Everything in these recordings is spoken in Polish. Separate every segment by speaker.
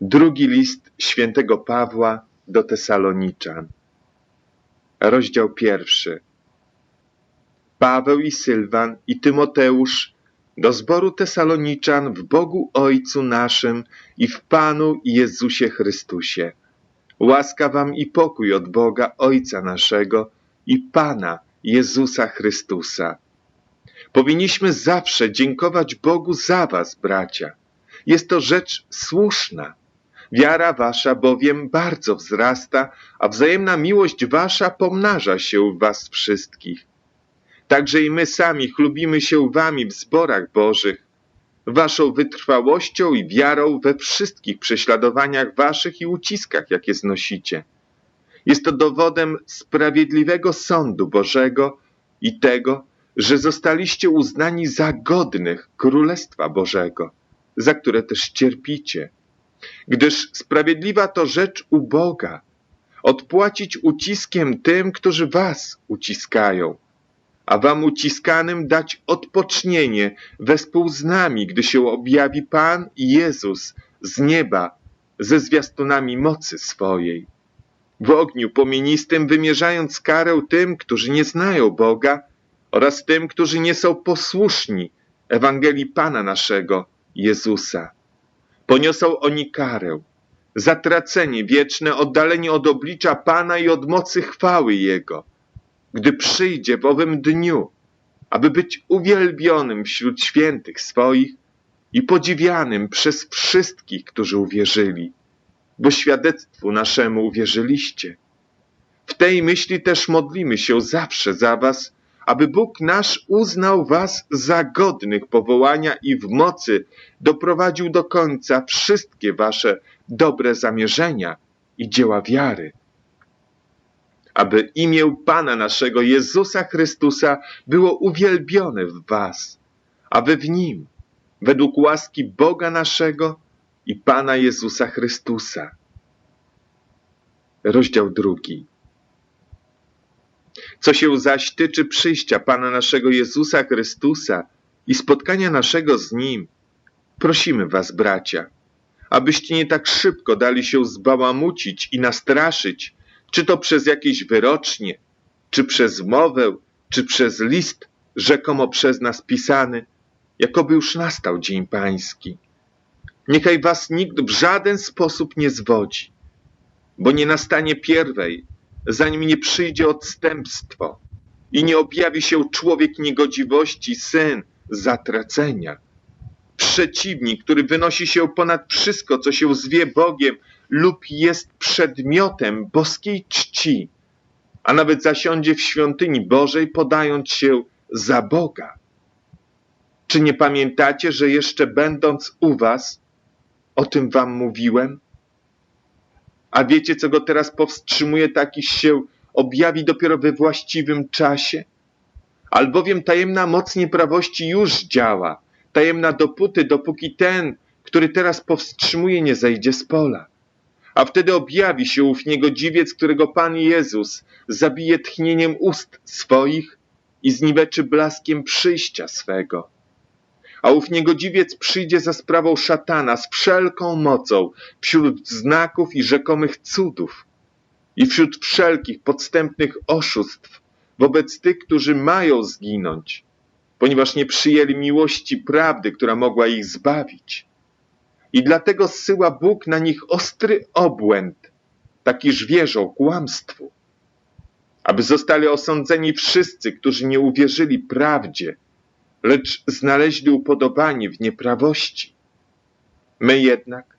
Speaker 1: Drugi list świętego Pawła do Tesaloniczan. Rozdział pierwszy. Paweł i Sylwan i Tymoteusz do zboru Tesaloniczan w Bogu Ojcu naszym i w Panu Jezusie Chrystusie. Łaska wam i pokój od Boga Ojca naszego i Pana Jezusa Chrystusa. Powinniśmy zawsze dziękować Bogu za was, bracia. Jest to rzecz słuszna. Wiara wasza bowiem bardzo wzrasta, a wzajemna miłość wasza pomnaża się w was wszystkich. Także i my sami chlubimy się wami w zborach bożych, waszą wytrwałością i wiarą we wszystkich prześladowaniach waszych i uciskach, jakie znosicie. Jest to dowodem sprawiedliwego sądu Bożego i tego, że zostaliście uznani za godnych Królestwa Bożego, za które też cierpicie. Gdyż sprawiedliwa to rzecz u Boga, odpłacić uciskiem tym, którzy was uciskają, a wam uciskanym dać odpocznienie wespół z nami, gdy się objawi Pan Jezus z nieba ze zwiastunami mocy swojej. W ogniu płomienistym wymierzając karę tym, którzy nie znają Boga oraz tym, którzy nie są posłuszni Ewangelii Pana naszego, Jezusa. Poniosą oni karę, zatracenie wieczne, oddalenie od oblicza Pana i od mocy chwały Jego, gdy przyjdzie w owym dniu, aby być uwielbionym wśród świętych swoich i podziwianym przez wszystkich, którzy uwierzyli, bo świadectwu naszemu uwierzyliście. W tej myśli też modlimy się zawsze za was, aby Bóg nasz uznał was za godnych powołania i w mocy doprowadził do końca wszystkie wasze dobre zamierzenia i dzieła wiary. Aby imię Pana naszego Jezusa Chrystusa było uwielbione w was, a wy w Nim, według łaski Boga naszego i Pana Jezusa Chrystusa. Rozdział drugi. Co się zaś tyczy przyjścia Pana naszego Jezusa Chrystusa i spotkania naszego z Nim, prosimy Was, bracia, abyście nie tak szybko dali się zbałamucić i nastraszyć, czy to przez jakieś wyrocznie, czy przez mowę, czy przez list rzekomo przez nas pisany, jakoby już nastał Dzień Pański. Niechaj was nikt w żaden sposób nie zwodzi, bo nie nastanie pierwej, zanim nie przyjdzie odstępstwo i nie objawi się człowiek niegodziwości, syn zatracenia. Przeciwnik, który wynosi się ponad wszystko, co się zwie Bogiem lub jest przedmiotem boskiej czci, a nawet zasiądzie w świątyni Bożej, podając się za Boga. Czy nie pamiętacie, że jeszcze będąc u was, o tym wam mówiłem? A wiecie, co go teraz powstrzymuje, taki się objawi dopiero we właściwym czasie? Albowiem tajemna moc nieprawości już działa, tajemna dopóty, dopóki ten, który teraz powstrzymuje, nie zejdzie z pola. A wtedy objawi się ów niegodziwiec, którego Pan Jezus zabije tchnieniem ust swoich i zniweczy blaskiem przyjścia swego a ów niegodziwiec przyjdzie za sprawą szatana z wszelką mocą wśród znaków i rzekomych cudów i wśród wszelkich podstępnych oszustw wobec tych, którzy mają zginąć, ponieważ nie przyjęli miłości prawdy, która mogła ich zbawić. I dlatego zsyła Bóg na nich ostry obłęd, takiż wierzą kłamstwu, aby zostali osądzeni wszyscy, którzy nie uwierzyli prawdzie, lecz znaleźli upodobanie w nieprawości. My jednak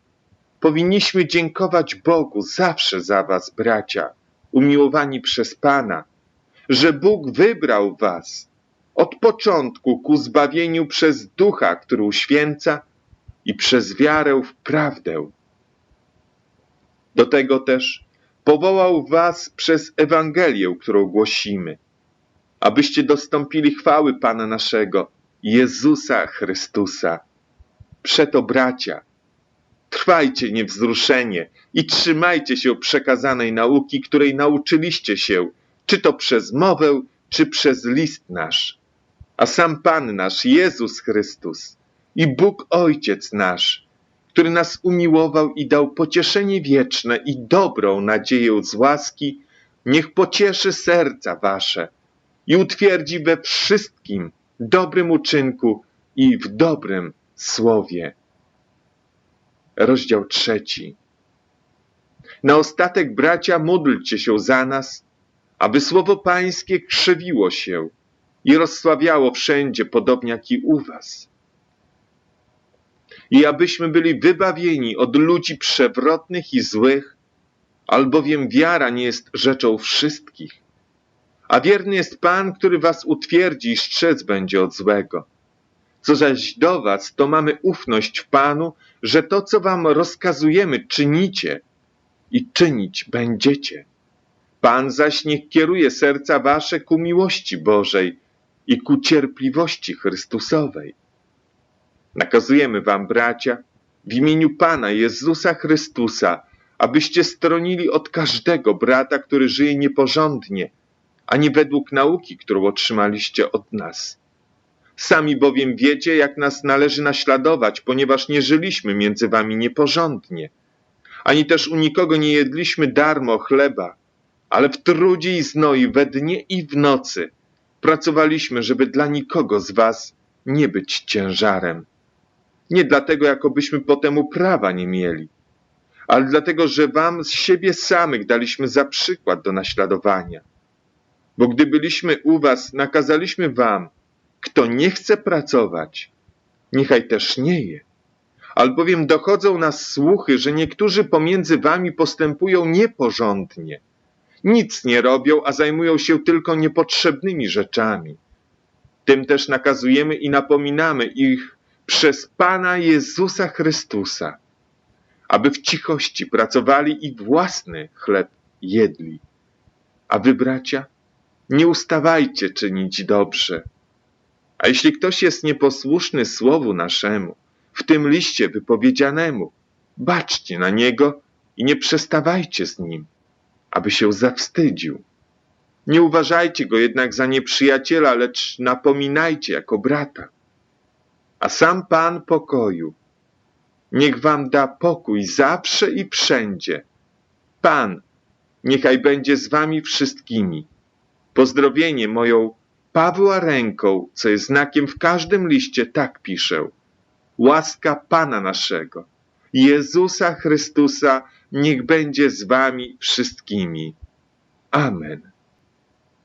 Speaker 1: powinniśmy dziękować Bogu zawsze za was, bracia, umiłowani przez Pana, że Bóg wybrał was od początku ku zbawieniu przez Ducha, który uświęca i przez wiarę w prawdę. Do tego też powołał was przez Ewangelię, którą głosimy, abyście dostąpili chwały Pana naszego, Jezusa Chrystusa. Przeto bracia, trwajcie niewzruszenie i trzymajcie się przekazanej nauki, której nauczyliście się, czy to przez mowę, czy przez list nasz. A sam Pan nasz, Jezus Chrystus i Bóg Ojciec nasz, który nas umiłował i dał pocieszenie wieczne i dobrą nadzieję z łaski, niech pocieszy serca wasze i utwierdzi we wszystkim dobrym uczynku i w dobrym słowie. Rozdział trzeci. Na ostatek, bracia, módlcie się za nas, aby słowo Pańskie krzewiło się i rozsławiało wszędzie, podobnie jak i u was. I abyśmy byli wybawieni od ludzi przewrotnych i złych, albowiem wiara nie jest rzeczą wszystkich. A wierny jest Pan, który was utwierdzi i strzec będzie od złego. Co zaś do was, to mamy ufność w Panu, że to, co wam rozkazujemy, czynicie i czynić będziecie. Pan zaś niech kieruje serca wasze ku miłości Bożej i ku cierpliwości Chrystusowej. Nakazujemy wam, bracia, w imieniu Pana Jezusa Chrystusa, abyście stronili od każdego brata, który żyje nieporządnie, a nie według nauki, którą otrzymaliście od nas. Sami bowiem wiecie, jak nas należy naśladować, ponieważ nie żyliśmy między wami nieporządnie, ani też u nikogo nie jedliśmy darmo chleba, ale w trudzie i znoi we dnie i w nocy pracowaliśmy, żeby dla nikogo z was nie być ciężarem. Nie dlatego, jakobyśmy potem prawa nie mieli, ale dlatego, że wam z siebie samych daliśmy za przykład do naśladowania. Bo gdy byliśmy u was, nakazaliśmy wam, kto nie chce pracować, niechaj też nie je. Albowiem dochodzą nas słuchy, że niektórzy pomiędzy wami postępują nieporządnie. Nic nie robią, a zajmują się tylko niepotrzebnymi rzeczami. Tym też nakazujemy i napominamy ich przez Pana Jezusa Chrystusa, aby w cichości pracowali i własny chleb jedli. A wy, bracia, nie ustawajcie czynić dobrze. A jeśli ktoś jest nieposłuszny słowu naszemu, w tym liście wypowiedzianemu, baczcie na niego i nie przestawajcie z nim, aby się zawstydził. Nie uważajcie go jednak za nieprzyjaciela, lecz napominajcie jako brata. A sam Pan pokoju, niech wam da pokój zawsze i wszędzie. Pan, niechaj będzie z wami wszystkimi. Pozdrowienie moją Pawła ręką, co jest znakiem w każdym liście, tak piszę. Łaska Pana naszego, Jezusa Chrystusa, niech będzie z wami wszystkimi. Amen.